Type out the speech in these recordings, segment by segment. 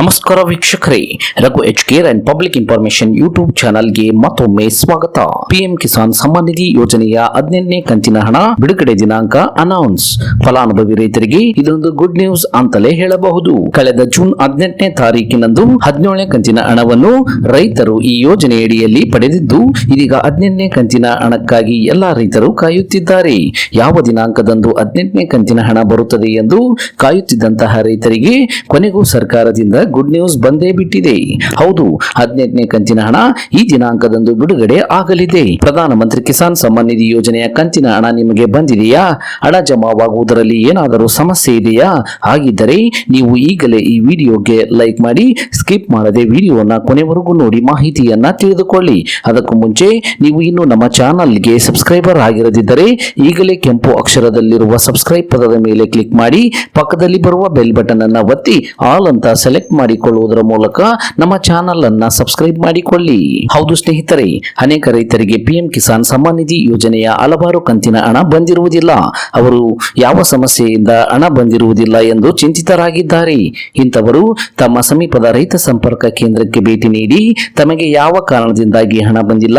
ನಮಸ್ಕಾರ ವೀಕ್ಷಕರೇ, Raghu H care and public information YouTube ಚಾನಲ್ಗೆ ಮತ್ತೊಮ್ಮೆ ಸ್ವಾಗತ. ಪಿಎಂ ಕಿಸಾನ್ ಸಮ್ಮಾನ್ ನಿಧಿ ಯೋಜನೆಯ ಹದಿನೆಂಟನೇ ಕಂತಿನ ಹಣ, ಬಿಡುಗಡೆ ದಿನಾಂಕ ಅನೌನ್ಸ್ ಫಲಾನುಭವಿ ರೈತರಿಗೆ ಇದೊಂದು ಗುಡ್ ನ್ಯೂಸ್ ಅಂತಲೇ ಹೇಳಬಹುದು. ಕಳೆದ ಜೂನ್ ಹದಿನೆಂಟನೇ ತಾರೀಕಿನಂದು ಹದಿನೇಳನೇ ಕಂತಿನ ಹಣವನ್ನು ರೈತರು ಈ ಯೋಜನೆಯಡಿಯಲ್ಲಿ ಪಡೆದಿದ್ದು, ಇದೀಗ ಹದಿನೆಂಟನೇ ಕಂತಿನ ಹಣಕ್ಕಾಗಿ ಎಲ್ಲಾ ರೈತರು ಕಾಯುತ್ತಿದ್ದಾರೆ. ಯಾವ ದಿನಾಂಕದಂದು ಹದಿನೆಂಟನೇ ಕಂತಿನ ಹಣ ಬರುತ್ತದೆ ಎಂದು ಕಾಯುತ್ತಿದ್ದಂತಹ ರೈತರಿಗೆ ಕೊನೆಗೂ ಸರ್ಕಾರದಿಂದ ಗುಡ್ ನ್ಯೂಸ್ ಬಂದೇ ಬಿಟ್ಟಿದೆ. ಹೌದು, ಹದಿನೆಂಟನೇ ಕಂತಿನ ಹಣ ಈ ದಿನಾಂಕದಂದು ಬಿಡುಗಡೆ ಆಗಲಿದೆ. ಪ್ರಧಾನಮಂತ್ರಿ ಕಿಸಾನ್ ಸಮ್ಮಾನ್ ನಿಧಿ ಯೋಜನೆಯ ಕಂತಿನ ಹಣ ನಿಮಗೆ ಬಂದಿದೆಯಾ? ಹಣ ಜಮಾವಾಗುವುದರಲ್ಲಿ ಏನಾದರೂ ಸಮಸ್ಯೆ ಇದೆಯಾ? ಹಾಗಿದ್ದರೆ ನೀವು ಈಗಲೇ ಈ ವಿಡಿಯೋಗೆ ಲೈಕ್ ಮಾಡಿ, ಸ್ಕಿಪ್ ಮಾಡದೆ ವಿಡಿಯೋನ ಕೊನೆವರೆಗೂ ನೋಡಿ ಮಾಹಿತಿಯನ್ನ ತಿಳಿದುಕೊಳ್ಳಿ. ಅದಕ್ಕೂ ಮುಂಚೆ ನೀವು ಇನ್ನು ನಮ್ಮ ಚಾನಲ್ಗೆ ಸಬ್ಸ್ಕ್ರೈಬರ್ ಆಗಿರದಿದ್ದರೆ ಈಗಲೇ ಕೆಂಪು ಅಕ್ಷರದಲ್ಲಿರುವ ಸಬ್ಸ್ಕ್ರೈಬ್ ಪದದ ಮೇಲೆ ಕ್ಲಿಕ್ ಮಾಡಿ, ಪಕ್ಕದಲ್ಲಿ ಬರುವ ಬೆಲ್ ಬಟನ್ ಅನ್ನ ಒತ್ತಿ, ಆಲ್ ಅಂತ ಸೆಲೆಕ್ಟ್ ಮಾಡಿಕೊಳ್ಳುವುದರ ಮೂಲಕ ನಮ್ಮ ಚಾನಲ್ ಅನ್ನ ಸಬ್ಸ್ಕ್ರೈಬ್ ಮಾಡಿಕೊಳ್ಳಿ. ಹೌದು ಸ್ನೇಹಿತರೆ, ಅನೇಕ ರೈತರಿಗೆ ಪಿಎಂ ಕಿಸಾನ್ ಸಮ್ಮಾನ್ ನಿಧಿ ಯೋಜನೆಯ ಹಲವಾರು ಕಂತಿನ ಹಣ ಬಂದಿರುವುದಿಲ್ಲ. ಅವರು ಯಾವ ಸಮಸ್ಯೆಯಿಂದ ಹಣ ಬಂದಿರುವುದಿಲ್ಲ ಎಂದು ಚಿಂತಿತರಾಗಿದ್ದಾರೆ. ಇಂಥವರು ತಮ್ಮ ಸಮೀಪದ ರೈತ ಸಂಪರ್ಕ ಕೇಂದ್ರಕ್ಕೆ ಭೇಟಿ ನೀಡಿ ತಮಗೆ ಯಾವ ಕಾರಣದಿಂದಾಗಿ ಹಣ ಬಂದಿಲ್ಲ,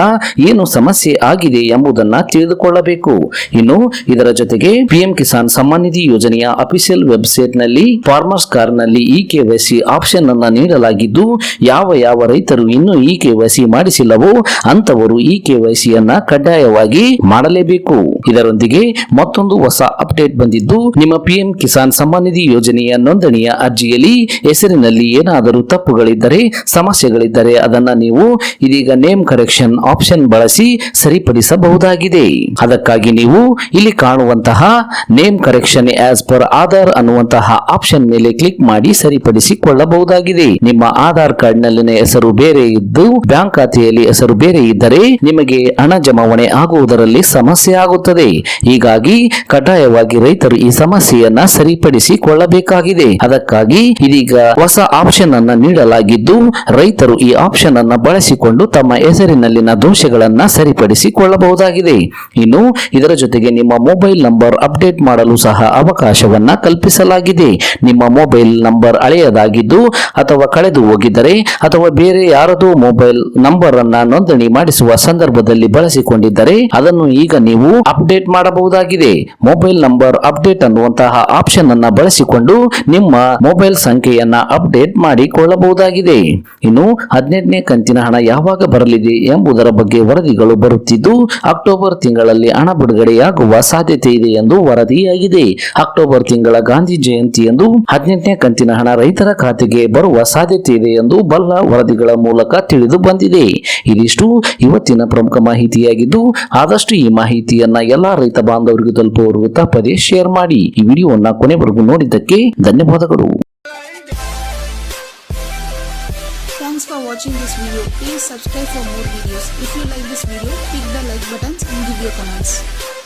ಏನು ಸಮಸ್ಯೆ ಆಗಿದೆ ಎಂಬುದನ್ನ ತಿಳಿದುಕೊಳ್ಳಬೇಕು. ಇನ್ನು ಇದರ ಜೊತೆಗೆ ಪಿಎಂ ಕಿಸಾನ್ ಸಮ್ಮಾನ್ ನಿಧಿ ಯೋಜನೆಯ ಅಫಿಷಿಯಲ್ ವೆಬ್ಸೈಟ್ನಲ್ಲಿ ಫಾರ್ಮರ್ಸ್ ಕಾರ್ನಲ್ಲಿ ಇ ಕೆವೈಸಿ ಆಪ್ಷನ್ ಅನ್ನು ನೀಡಲಾಗಿದ್ದು, ಯಾವ ಯಾವ ರೈತರು ಇನ್ನೂ ಇ ಕೆವೈಸಿ ಮಾಡಿಸಿಲ್ಲವೋ ಅಂತವರು ಈ ಕೆವೈಸಿಯನ್ನ ಕಡ್ಡಾಯವಾಗಿ ಮಾಡಲೇಬೇಕು. ಇದರೊಂದಿಗೆ ಮತ್ತೊಂದು ಹೊಸ ಅಪ್ಡೇಟ್ ಬಂದಿದ್ದು, ನಿಮ್ಮ ಪಿಎಂ ಕಿಸಾನ್ ಸಮ್ಮಾನ್ ನಿಧಿ ಯೋಜನೆಯ ನೋಂದಣಿಯ ಅರ್ಜಿಯಲ್ಲಿ ಹೆಸರಿನಲ್ಲಿ ಏನಾದರೂ ತಪ್ಪುಗಳಿದ್ದರೆ, ಸಮಸ್ಯೆಗಳಿದ್ದರೆ ಅದನ್ನ ನೀವು ಇದೀಗ ನೇಮ್ ಕರೆಕ್ಷನ್ ಆಪ್ಷನ್ ಬಳಸಿ ಸರಿಪಡಿಸಬಹುದಾಗಿದೆ. ಅದಕ್ಕಾಗಿ ನೀವು ಇಲ್ಲಿ ಕಾಣುವಂತಹ name correction as per Aadhaar ಅನ್ನುವಂತಹ ಆಪ್ಷನ್ ಮೇಲೆ ಕ್ಲಿಕ್ ಮಾಡಿ ಸರಿಪಡಿಸಿಕೊಳ್ಳಬಹುದಾಗಿದೆ ನಿಮ್ಮ ಆಧಾರ್ ಕಾರ್ಡ್ ನಲ್ಲಿನ ಹೆಸರು ಬೇರೆ ಇದ್ದು, ಬ್ಯಾಂಕ್ ಖಾತೆಯಲ್ಲಿ ಹೆಸರು ಬೇರೆ ಇದ್ದರೆ ನಿಮಗೆ ಹಣ ಜಮಾವಣೆ ಆಗುವುದರಲ್ಲಿ ಸಮಸ್ಯೆ ಆಗುತ್ತದೆ. ಹೀಗಾಗಿ ಕಡ್ಡಾಯವಾಗಿ ರೈತರು ಈ ಸಮಸ್ಯೆಯನ್ನ ಸರಿಪಡಿಸಿಕೊಳ್ಳಬೇಕಾಗಿದೆ. ಅದಕ್ಕಾಗಿ ಇದೀಗ ಹೊಸ ಆಪ್ಷನ್ ಅನ್ನ ನೀಡಲಾಗಿದ್ದು, ರೈತರು ಈ ಆಪ್ಷನ್ ಅನ್ನ ಬಳಸಿಕೊಂಡು ತಮ್ಮ ಹೆಸರಿನಲ್ಲಿನ ದೋಷಗಳನ್ನ ಸರಿಪಡಿಸಿಕೊಳ್ಳಬಹುದಾಗಿದೆ. ಇನ್ನು ಇದರ ಜೊತೆಗೆ ನಿಮ್ಮ ಮೊಬೈಲ್ ನಂಬರ್ ಅಪ್ಡೇಟ್ ಮಾಡಲು ಸಹ ಅವಕಾಶವನ್ನ ಕಲ್ಪಿಸಲಾಗಿದೆ. ನಿಮ್ಮ ಮೊಬೈಲ್ ನಂಬರ್ ಹಳೆಯದಾಗಿದ್ದು ಅಥವಾ ಕಳೆದು ಹೋಗಿದ್ದರೆ ಅಥವಾ ಬೇರೆ ಯಾರದೋ ಮೊಬೈಲ್ ನಂಬರ್ ಅನ್ನ ನೋಂದಣಿ ಮಾಡಿಸುವ ಸಂದರ್ಭದಲ್ಲಿ ಬಳಸಿಕೊಂಡಿದ್ದರೆ ಅದನ್ನು ಈಗ ನೀವು ಅಪ್ಡೇಟ್ ಮಾಡಬಹುದಾಗಿದೆ. ಮೊಬೈಲ್ ನಂಬರ್ ಅಪ್ಡೇಟ್ ಅನ್ನುವಂತಹ ಆಪ್ಷನ್ ಅನ್ನ ಬಳಸಿಕೊಂಡು ನಿಮ್ಮ ಮೊಬೈಲ್ ಸಂಖ್ಯೆಯನ್ನ ಅಪ್ಡೇಟ್ ಮಾಡಿಕೊಳ್ಳಬಹುದಾಗಿದೆ. ಇನ್ನು ಹದಿನೆಂಟನೇ ಕಂತಿನ ಹಣ ಯಾವಾಗ ಬರಲಿದೆ ಎಂಬುದರ ಬಗ್ಗೆ ವರದಿಗಳು ಬರುತ್ತಿದ್ದು, ಅಕ್ಟೋಬರ್ ತಿಂಗಳಲ್ಲಿ ಹಣ ಬಿಡುಗಡೆಯಾಗುವ ಸಾಧ್ಯತೆ ಇದೆ ಎಂದು ವರದಿಯಾಗಿದೆ. ಅಕ್ಟೋಬರ್ ತಿಂಗಳ ಗಾಂಧಿ ಜಯಂತಿ ಎಂದು ಹದಿನೆಂಟನೇ ಕಂತಿನ ಹಣ ರೈತರ ಖಾತೆಗೆ ಬರುವ ಸಾಧ್ಯತೆ ಇದೆ ಎಂದು ಬಲ್ಲ ವರದಿಗಳ ಮೂಲಕ ತಿಳಿದು ಬಂದಿದೆ ಇದಿಷ್ಟು ಇವತ್ತಿನ ಪ್ರಮುಖ ಮಾಹಿತಿಯಾಗಿದ್ದು ಆದಷ್ಟು ಈ ಮಾಹಿತಿಯನ್ನ ಎಲ್ಲಾ ರೈತ ಬಾಂಧವರಿಗೆ ತಲುಪುವವರೆಗೂ ತಪ್ಪದೇ ಶೇರ್ ಮಾಡಿ ಈ ವಿಡಿಯೋವನ್ನ ಕೊನೆವರೆಗೂ ನೋಡಿದ್ದಕ್ಕೆ ಧನ್ಯವಾದಗಳು Thanks for watching this video. Please subscribe for more videos. If you like this video, click the like buttons and give your comments.